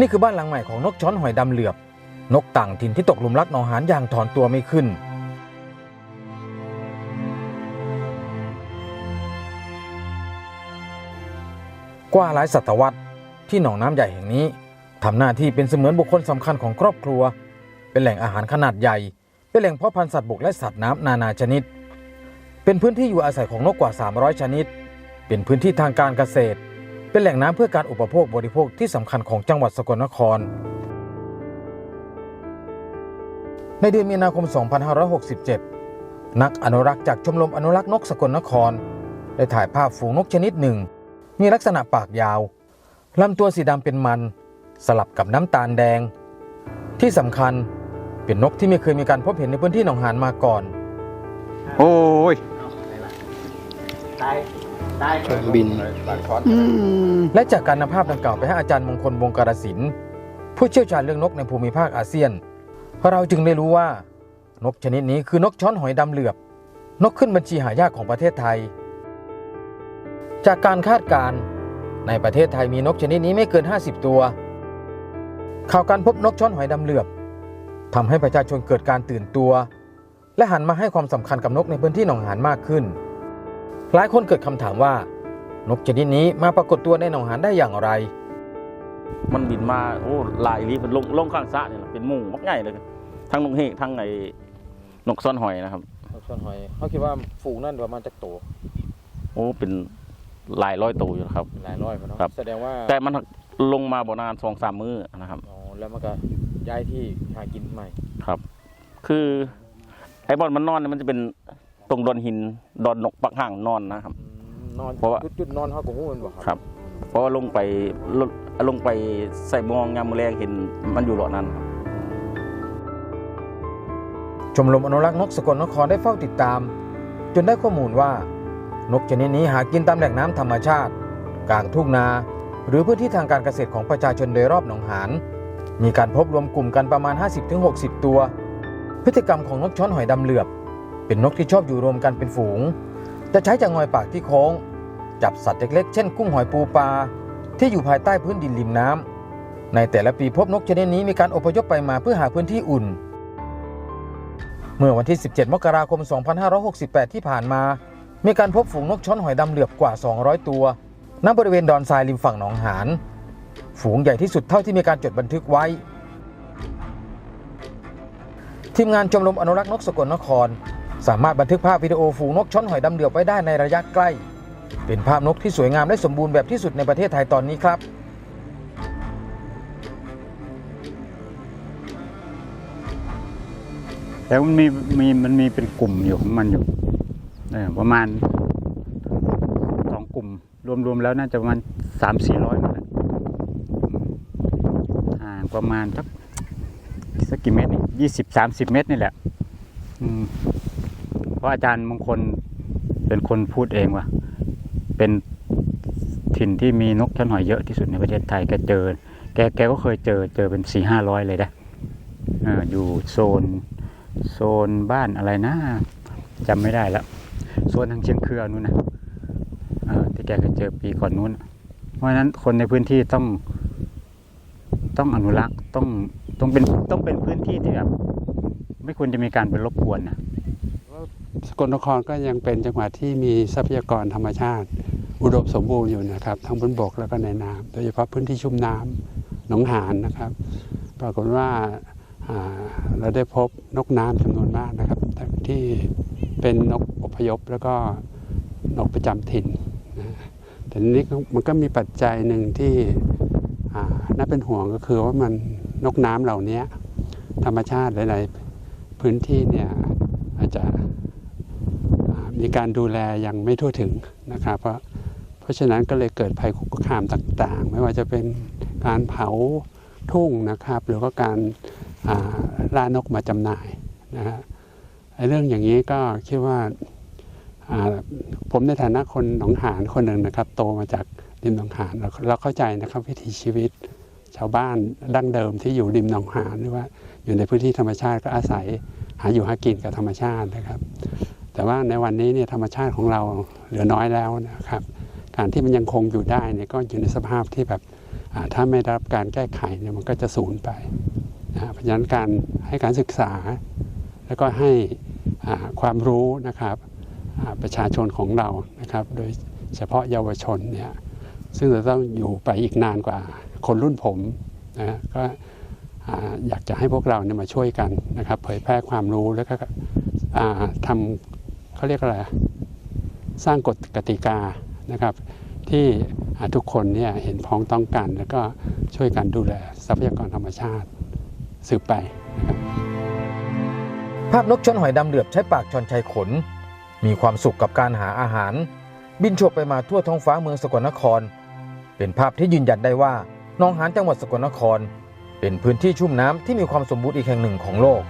นี่คือบ้านหลังใหม่ของนกช้อนหอยดำเหลือบ นกต่างถิ่นที่ตกหลุมรักหนองหานอย่างถอนตัวไม่ขึ้น กว่าหลายศตวรรษที่หนองน้ำใหญ่แห่งนี้ทำหน้าที่เป็นเสมือนบุคคลสำคัญของครอบครัว เป็นแหล่งอาหารขนาดใหญ่ เป็นแหล่งเพาะพันธุ์สัตว์บกและสัตว์น้ำนานาชนิด เป็นพื้นที่อยู่อาศัยของนกกว่า 300 ชนิด เป็นพื้นที่ทางการเกษตร เป็นแหล่งน้ำเพื่อการอุปโภคบริโภคที่สำคัญของจังหวัดสกลนคร ในเดือนมีนาคม 2567 นักอนุรักษ์จากชมรมอนุรักษ์นกสกลนคร ได้ถ่ายภาพฝูงนกชนิดหนึ่ง มีลักษณะปากยาวลำตัวสีดำเป็นมัน สลับกับน้ำตาลแดง ที่สำคัญเป็นนกที่ไม่เคยมีการพบเห็นในพื้นที่หนองหานมาก่อน โอ้ย เครื่องบิน อืม และจากการนำภาพดังกล่าวไปให้อาจารย์มงคลวงการศิลป์ผู้เชี่ยวชาญเรื่องนกในภูมิภาคอาเซียน เราจึงได้รู้ว่านกชนิดนี้คือนกช้อนหอยดำเหลือบ นกขึ้นบัญชีหายากของประเทศไทย จากการคาดการณ์ในประเทศไทยมีนกชนิดนี้ไม่เกิน 50 ตัว ข่าวการพบนกช้อนหอยดำเหลือบทำให้ประชาชนเกิดการตื่นตัว และหันมาให้ความสำคัญกับนกในพื้นที่หนองหานมากขึ้น หลายคนเกิดคำถามว่า นกชนิดนี้มาปรากฏตัวในหนองหานได้อย่างไร มันบินมาโอ้หลายลีมันลงลงข้างสระเนี่ยนะเป็นหมู่มักใหญ่เลยทั้งนกเฮกทั้งไอ้นกซ่อนหอยนะครับนกช้อนหอยเขาคิดว่าฝูงนั่นประมาณจะโตโอ้เป็นหลายร้อยตัวอยู่นะครับหลายร้อยมันเนาะครับแสดงว่าแต่มันลงมาบ่นานสองสามมื้อนะครับอ๋อแล้วมันก็ย้ายที่หากินใหม่ครับ คือไอ้บอลมันนอนเนี่ยมันจะเป็น ตรงดอนหินดอนนกปักห่างนอนนะครับอืมนอนเพราะว่า จุดจุดนอนเขาของมันบ่คครับ รับ เพราะว่าลงไปลงลงไปใส่มองงามแมลงเห็นมันอยู่หลอนั้นครับ ชมรมอนุรักษ์นกสกลนครได้เฝ้าติดตาม จนได้ข้อมูลว่า นกชนิดนี้หากินตามแหล่งน้ำธรรมชาติ กลางทุ่งนา หรือพื้นที่ทางการเกษตรของประชาชนโดยรอบหนองหานมีการพบรวมกลุ่มกันประมาณ 50-60 ตัว พฤติกรรมของนกช้อนหอยดำเหลือบ เป็นนกที่ชอบอยู่รวมกันเป็นฝูง จะใช้จางอยปากที่โค้ง จับสัตว์เล็กๆ เช่น กุ้งหอยปูปลาที่อยู่ภายใต้พื้นดินริมน้ำในแต่ละปีพบนกชนิดนี้มีการอพยพไปมาเพื่อหาพื้นที่อุ่น เมื่อวันที่ 17 มกราคม 2568 ที่ผ่านมา มีการพบฝูงนกช้อนหอยดำเหลือบกว่า 200 ตัวณบริเวณดอนทรายริมฝั่งหนองหานฝูงใหญ่ที่สุดเท่าที่มีการจดบันทึกไว้ ทีมงานชมรมอนุรักษ์นกสกลนคร สามารถบันทึกภาพวิดีโอฝูงนกช้อนหอยดำเหลือบไว้ได้ในระยะใกล้ เป็นภาพนกที่สวยงามและสมบูรณ์แบบที่สุดในประเทศไทยตอนนี้ครับ แต่มันมีมีมันมีเป็นกลุ่มอยู่ของมันอยู่เออประมาณสองกลุ่ม รวมๆแล้วน่าจะประมาณสามสี่ร้อยนั่นแหละห่างประมาณสักสักกี่เมตรนี่ยี่สิบสามสิบเมตรนี่แหละ อืม เพราะอาจารย์มงคลเป็นคนพูดเองว่า เป็นถิ่นที่มีนกชั้นหอยเยอะที่สุดในประเทศไทยแกเจอ แกแกก็เคยเจอเจอเป็นสี่ห้าร้อยเลยนะอยู่โซนโซนบ้านอะไรนะจำไม่ได้แล้วโซนทางเชียงเครือนู้นนะที่แกเคยเจอปีก่อนนู้น เพราะฉะนั้นคนในพื้นที่ต้องต้องอนุรักษ์ต้องต้องเป็นต้องเป็นพื้นที่ที่แบบไม่ควรจะมีการไปรบกวนนะ สกลนครก็ยังเป็นจังหวัดที่มีทรัพยากรธรรมชาติ อุดมสมบูรณ์อยู่นะครับ ทั้งบนบกแล้วก็ในน้ำโดยเฉพาะพื้นที่ชุ่มน้ำหนองหานนะครับ ปรากฏว่าเราได้พบนกน้ำจำนวนมากนะครับ ที่เป็นนกอพยพแล้วก็นกประจำถิ่นนะแต่นี้มันก็มีปัจจัยหนึ่งที่น่าเป็นห่วงก็คือว่ามันนกน้ำเหล่านี้ธรรมชาติหลาย ๆ พื้นที่เนี่ยอาจจะ มีการดูแลยังไม่ทั่วถึงนะครับเพราะเพราะฉะนั้นก็เลยเกิดภัยคุกคามต่างๆ ไม่ว่าจะเป็นการเผาทุ่งนะครับ หรือว่าการาล่านกมาจำหน่ายนะฮะไอ้เรื่องอย่างนี้ก็คิดว่าาผมในฐานะคนหนองหานคนหนึ่งนะครับ โตมาจากริมหนองหานเราเราเข้าใจนะครับวิถีชีวิตชาวบ้านดั้งเดิมที่อยู่ริมหนองหานหรือว่าอยู่ในพื้นที่ธรรมชาติก็อาศัยหาอยู่หากินกับธรรมชาตินะครับ แต่ว่าในวันนี้เนี่ยธรรมชาติของเราเหลือน้อยแล้วนะครับ การที่มันยังคงอยู่ได้เนี่ยก็อยู่ในสภาพที่แบบถ้าไม่ได้รับการแก้ไขเนี่ยมันก็จะสูญไปนะเพราะฉะนั้นการให้การศึกษา แล้วก็ให้ความรู้นะครับประชาชนของเรานะครับ โดยเฉพาะเยาวชนเนี่ยซึ่งจะต้องอยู่ไปอีกนานกว่าคนรุ่นผมนะฮะก็อยากจะให้พวกเราเนี่ยมาช่วยกันนะครับ เผยแพร่ความรู้แล้วก็ทำ เขาเรียกอะไรสร้างกฎกติกานะครับ ที่ทุกคนเนี่ยเห็นพ้องต้องกัน แล้วก็ช่วยกันดูแลทรัพยากรธรรมชาติสืบไปนะครับภาพนกชนหอยดำเหลือบใช้ปากชอนชัยขน มีความสุขกับการหาอาหาร บินโฉบไปมาทั่วท้องฟ้าเมืองสกลนคร เป็นภาพที่ยืนยันได้ว่าหนองหานจังหวัดสกลนคร เป็นพื้นที่ชุ่มน้ำที่มีความสมบูรณ์อีกแห่งหนึ่งของโลก